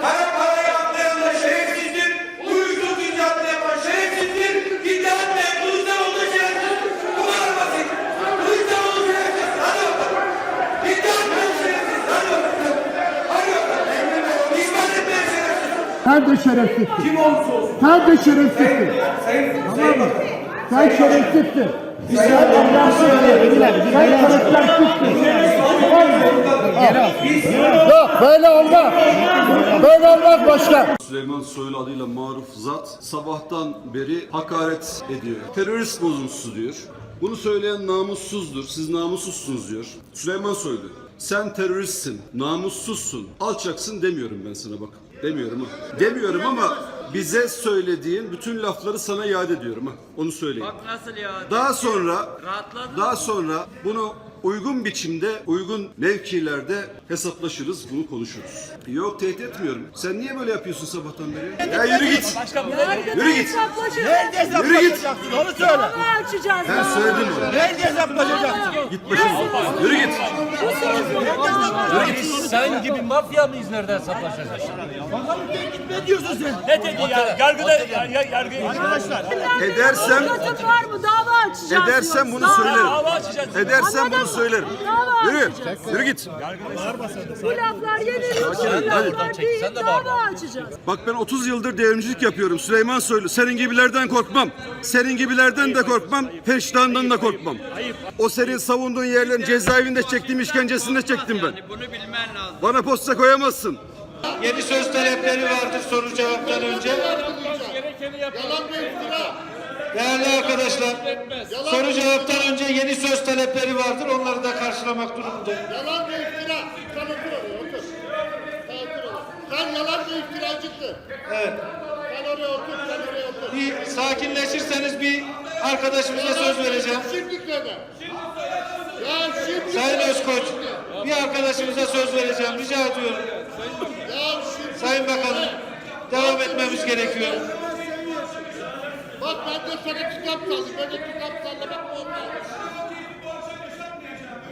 Kara parayı atlayan da şerefsizdir. Uyuşturucu yapan şerefsizdir. İddia etmeyen Kılıçdaroğlu da şerefsizdir. Bu kadar basit. Kılıçdaroğlu şerefsiz. Hadi bakalım. Şerefsiz. Hadi bakalım. Hadi bakalım. İspat etmeyen şerefsiz. Sen de şerefsizsin. Kim olursa olsun. Sen de şerefsizsin. Sayın. Sen Allah'sın. Sen şerefsizsin. Yok böyle olmaz. Böyle olmaz başkan. Süleyman Soylu adıyla maruf zat sabahtan beri hakaret ediyor. Terörist bozuntusu diyor. Bunu söyleyen namussuzdur. Siz namussuzsunuz diyor. Süleyman Soylu sen teröristsin, namussuzsun, alçaksın demiyorum ben sana bak. Demiyorum. Demiyorum ama bize söylediğin bütün lafları sana iade ediyorum ha. Onu söyleyeyim. Bak nasıl ya? Daha sonra Rahatladın daha mı? sonra bunu uygun biçimde, uygun mevkilerde hesaplaşırız, bunu konuşuruz. Yok tehdit etmiyorum. Sen niye böyle yapıyorsun sabahtan beri? Ya yürü git. Yürü git. Nerede Yürü git. hesaplaşacaksın onu söyle. Dava açacağız. Ben söyledim onu. Nerede hesaplaşacaksın? Git başımdan. Yürü git. Sen gibi mafya mıyız nereden hesaplaşacağız? Ne diyorsun sen? Ne dedi ya? Yargıda ya, ya, yargı. Edersem Avukatın var mı? Dava açacağız. edersem diyoruz. bunu Dava. söylerim. Dava açacağız. Edersem bunu? Söylerim. Yürü. açacağız. Yürü git. Bu laflar yeniliyor. Bu laflar değil. Dava açacağız. Bak ben 30 yıldır devrimcilik yapıyorum Süleyman Soylu. Senin gibilerden korkmam. Senin gibilerden de korkmam. Peştandan da korkmam. O senin savunduğun yerlerin cezaevinde çektiğim işkencesinde çektim ben. Bunu bilmen lazım. Bana posta koyamazsın. Yeni söz talepleri vardır soru cevaptan önce. Değerli arkadaşlar, soru cevaptan önce yeni söz talepleri vardır. Onları da karşılamak durumundayım. Yalan ve iftira. Sen otur oraya otur. Sen otur oraya. Sen yalan ve iftiracısın. Evet. Sen oraya otur, sen oraya otur. Bir sakinleşirseniz bir arkadaşımıza söz vereceğim. Şimdi söyle. Ya şimdi Sayın Özkoç, bir arkadaşımıza söz vereceğim. Rica ediyorum. Ya şimdi Sayın Bakanım, devam etmemiz gerekiyor. Bak ben de sana kitap saldım. Böyle kitap sallamak olmaz.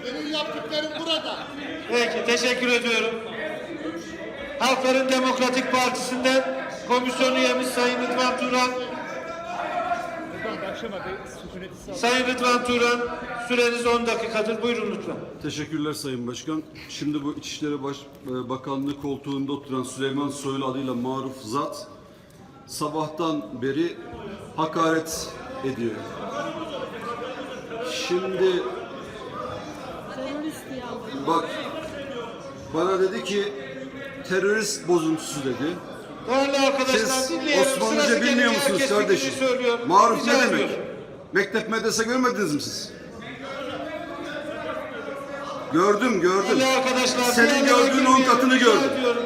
Senin yaptıkların burada. Peki, teşekkür ediyorum. Halkların Demokratik Partisi'nden komisyon üyemiz Sayın Rıdvan Turan. Sayın Rıdvan Turan, süreniz 10 dakikadır. Buyurun lütfen. Teşekkürler Sayın Başkan. Şimdi bu İçişleri Baş, e, Bakanlığı koltuğunda oturan Süleyman Soylu adıyla maruf zat sabahtan beri hakaret ediyor. Şimdi bak bana dedi ki terörist bozuntusu dedi. Değerli arkadaşlar Siz Osmanlıca bilmiyor musunuz kardeşim? Maruf ne demek? ediyorum. Mektep medrese görmediniz mi siz? Gördüm gördüm. Değerli arkadaşlar, Senin gördüğün on katını gördüm. ediyorum.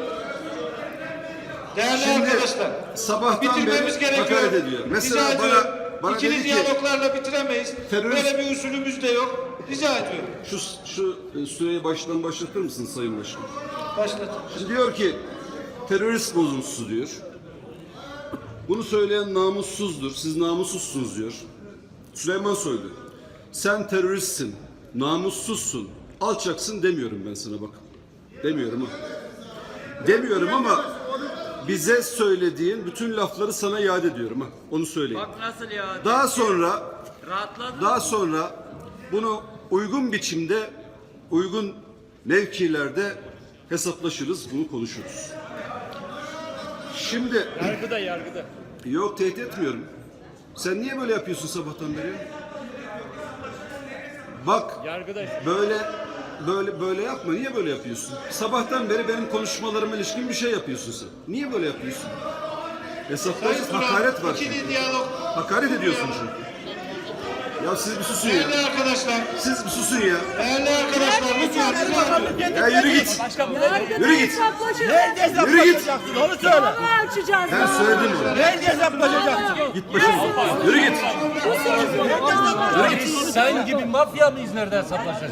Değerli Şimdi arkadaşlar, sabahtan bitirmemiz beri gerekiyor. hakaret ediyor. Mesela Rica bana ediyorum. bana İkili dedi ki diyaloglarla bitiremeyiz. Terörist- Böyle bir usulümüz de yok. Rica ediyorum. şu şu e, süreyi baştan başlatır mısın Sayın Başkan? Başlat. Şimdi diyor ki terörist bozuntusu diyor. Bunu söyleyen namussuzdur. Siz namussuzsunuz diyor. Süleyman Soylu. Sen teröristsin, namussuzsun, alçaksın demiyorum ben sana bak. Demiyorum ha. Demiyorum ama bize söylediğin bütün lafları sana iade ediyorum ha. Onu söyleyeyim. Bak nasıl ya? Daha sonra Rahatladın daha mı? sonra bunu uygun biçimde, uygun mevkilerde hesaplaşırız, bunu konuşuruz. Şimdi Yargıda yargıda. yok tehdit etmiyorum. Sen niye böyle yapıyorsun sabahtan beri? Bak Yargıda. böyle böyle böyle yapma. Niye böyle yapıyorsun? Sabahtan beri benim konuşmalarıma ilişkin bir şey yapıyorsun sen. Niye böyle yapıyorsun? Turan, Hakaret var. İkili diyalog. Hakaret ediyorsun çünkü. Ya siz bir susun ya. Değerli arkadaşlar, Siz bir susun ya. değerli arkadaşlar lütfen. Ya yürü git. Yürü git. Nerede hesaplaşacaksın onu söyle. Dava açacağız. Ben söyledim onu. Nerede hesaplaşacaksın? Git başımdan. Yürü git. Sen gibi mafya mıyız nereden hesaplaşacağız?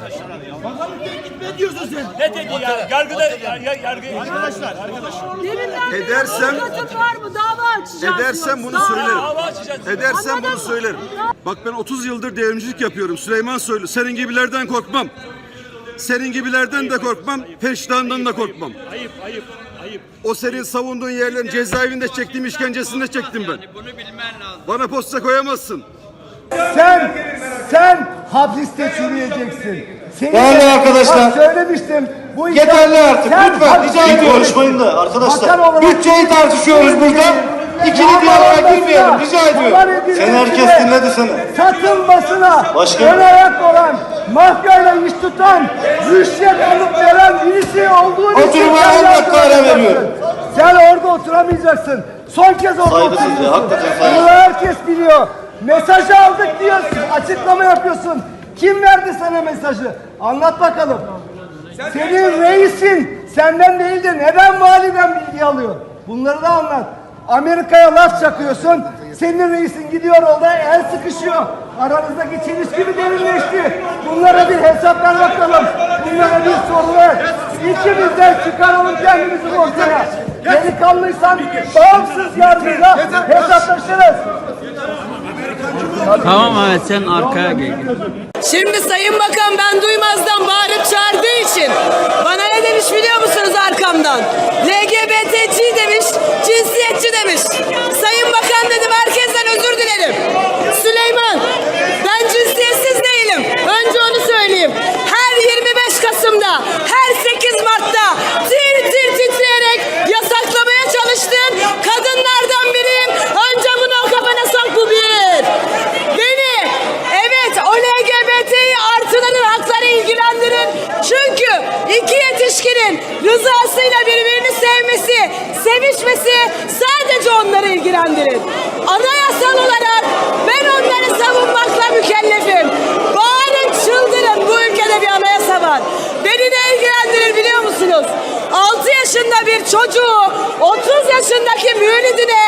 Ne diyorsun sen? Ne dedi ya? Yargıda ya, ya, yargı. Deminden beri Edersem- var mı? Dava açacağız. Edersem bunu söylerim. Dava açacağız. Edersem bunu söylerim. Bak ben 30 yıldır devrimcilik yapıyorum Süleyman Soylu. Senin gibilerden korkmam. Senin gibilerden de korkmam. Peştandan da korkmam. Ayıp ayıp. O senin savunduğun yerlerin cezaevinde çektiğim işkencesini de çektim ben. Bunu bilmen lazım. Bana posta koyamazsın. Sen, sen hapiste çürüyeceksin. Seni Değerli arkadaşlar, Bak söylemiştim. Bu Yeterli işler- artık. sen Lütfen hapiste rica ediyorum. Konuşmayın da Bakan arkadaşlar. olarak- Bütçeyi tartışıyoruz burada. İkili diyaloğa girmeyelim. Rica ediyorum. Sen herkes dinledi seni. Satılmasına Başka? ön ayak olan, mafyayla iş tutan, rüşvet alıp veren birisi olduğunu Oturmaya sen on dakika ara veriyorum. Sen orada oturamayacaksın. Son kez orada Saygısızca, oturacaksın. hakikaten saygısız. Bunu herkes biliyor. Mesajı aldık diyorsun. Açıklama yapıyorsun. Kim verdi sana mesajı? Anlat bakalım. Senin reisin senden değil de neden validen bilgi alıyor? Bunları da anlat. Amerika'ya laf çakıyorsun. Senin reisin gidiyor orada el sıkışıyor. Aranızdaki çelişki mi derinleşti? Bunlara bir hesap ver bakalım. Bunlara bir soru ver. İkimizden çıkaralım kendimizi ortaya. Delikanlıysan bağımsız yargıyla hesaplaşırız. Tamam Ahmet sen arkaya gel. Şimdi Sayın Bakan ben duymazdan bağırıp çağırdığı için bana ne demiş biliyor musunuz arkamdan? LGBTC demiş, cinsiyetçi demiş. Sayın Bakan dedim herkesten özür dilerim. Süleyman ben cinsiyetsiz değilim. Önce onu söyleyeyim. Her 25 Kasım'da, her 8 Mart'ta tir tir titreyerek yasaklamaya çalıştığın kadınlardan biriyim. Önce bunu o kafana sok bu bir. Beni evet o LGBT'yi artıların hakları ilgilendirir. Çünkü iki yetişkinin rızasıyla birbirini sevmesi, sevişmesi sadece onları ilgilendirir. Anayasal olarak ben onları savunmakla mükellefim. Bağırın çıldırın bu ülkede bir anayasa var. Beni ne ilgilendirir biliyor musunuz? 6 yaşında bir çocuğu 30 yaşındaki müridine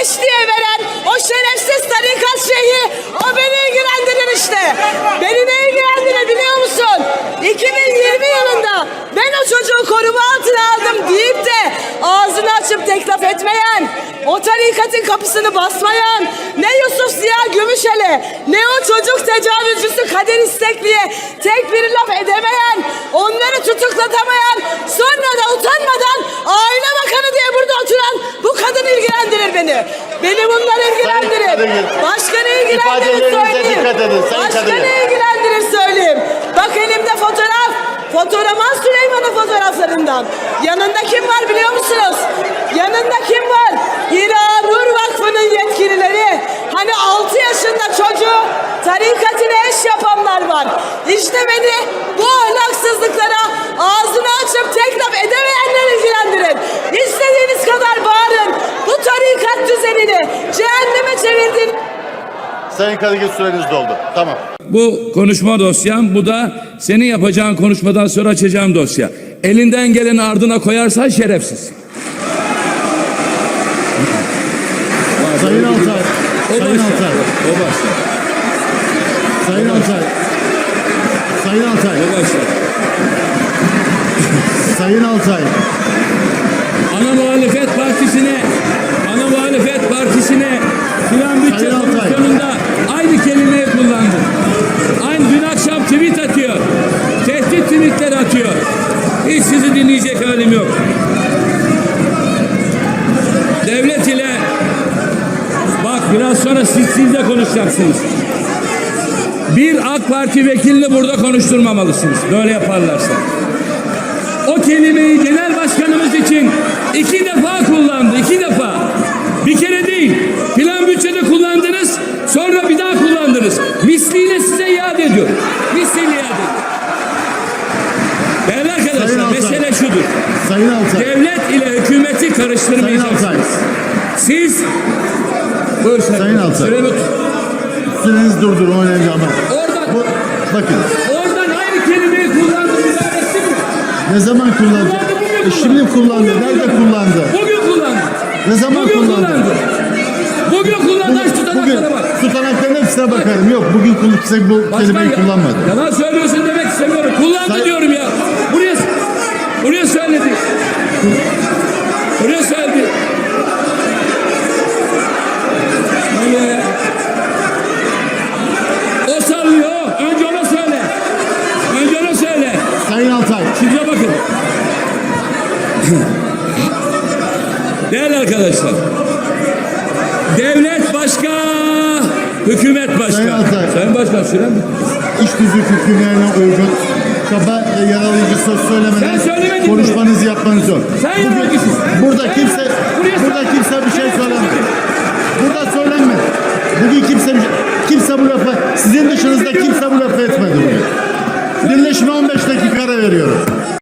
eş diye veren o şerefsiz tarikat şeyhi o beni ilgilendirir işte. Beni ne ilgilendirir biliyor musun? 2020 yılında ben o çocuğu koruma altına aldım deyip de ağzını açıp tek laf etmeyen, o tarikatın kapısını basmayan, ne Yusuf Ziya Gümüşel'e, ne o çocuk tecavüzcüsü Kadir İstekli'ye tek bir laf edemeyen, onları tutuklatamayan, sonra da utanmadan aile bakanı diye burada oturan bu kadın ilgilendirir beni. Beni bunlar ilgilendirir. Kadir, Başka ne ilgilendirir söyleyeyim. dikkat edin, Sayın Başka Kadir. ne ilgilendirir söyleyeyim. Bak elimde fotoğraf. Fotoğrafın Süleyman'ın fotoğraflarından. Yanında kim var biliyor musunuz? Yanında kim var? Hira Nur Vakfı'nın yetkilileri. Hani 6 yaşında çocuğu tarikatine eş yapanlar var. İşte beni bu ahlaksızlıklara ağzını açıp tek laf edemeyenler ilgilendirin. İstediğiniz kadar bağırın. Bu tarikat düzenini cehenneme çevirdin. Sayın Kadıgil süreniz doldu. Tamam. Bu konuşma dosyam, bu da senin yapacağın konuşmadan sonra açacağım dosya. Elinden geleni ardına koyarsan şerefsiz. Sayın Altay. O Sayın başta. Altay. O başta. Sayın Altay. Sayın Altay. O başta. Sayın Altay. Ana muhalefet partisine, ana muhalefet partisine filan bütçe komisyonunda aynı kelimeyi kullandı. Aynı dün akşam tweet atıyor. Tehdit tweetler atıyor. Hiç sizi dinleyecek halim yok. Biraz sonra siz, siz de konuşacaksınız. Bir AK Parti vekilini burada konuşturmamalısınız. Böyle yaparlarsa. O kelimeyi genel başkanımız için iki defa kullandı. iki defa. Bir kere değil. Plan bütçede kullandınız. Sonra bir daha kullandınız. Misliyle size iade ediyor. Misliyle iade ediyor. Değerli Sayın arkadaşlar Altay. mesele şudur. Sayın Altay. Devlet ile hükümeti Sayın Altay. karıştırmayacaksınız. Siz Buyur sen. Sayın Altay. Süremi tut. Süreniz durdur o önemli ama. Oradan, Bu, bakın oradan aynı kelimeyi kullandı. müdahale ettin mi? ne zaman kullandı? E şimdi kullandı. Nerede kullandı? Bugün kullandı. Ne zaman Bugün kullandı? kullandı. Bugün kullandı. Bugün, tutanaklara bak. tutanakların hepsine bakarım. Yok bugün kullan- size bu Başkan kelimeyi ya- kullanmadı. Yalan söylüyorsun demek istemiyorum. Kullandı Say- diyorum ya. Buraya buraya söyledi. Arkadaşlar. Devlet başka, hükümet başka. Sayın Altay. Sayın Başkan süren mi? İş tüzük hükümlerine uygun kaba ve yaralayıcı söz Sen söylemeden konuşmanızı yapmanız zor. Sen Bugün- burada kimse burada kimse bir şey söylemedi. Burada söylenmedi. Bugün kimse bir şey, kimse bu lafı sizin dışınızda kimse bu lafı etmedi bugün. Birleşme 15 dakika ara veriyorum.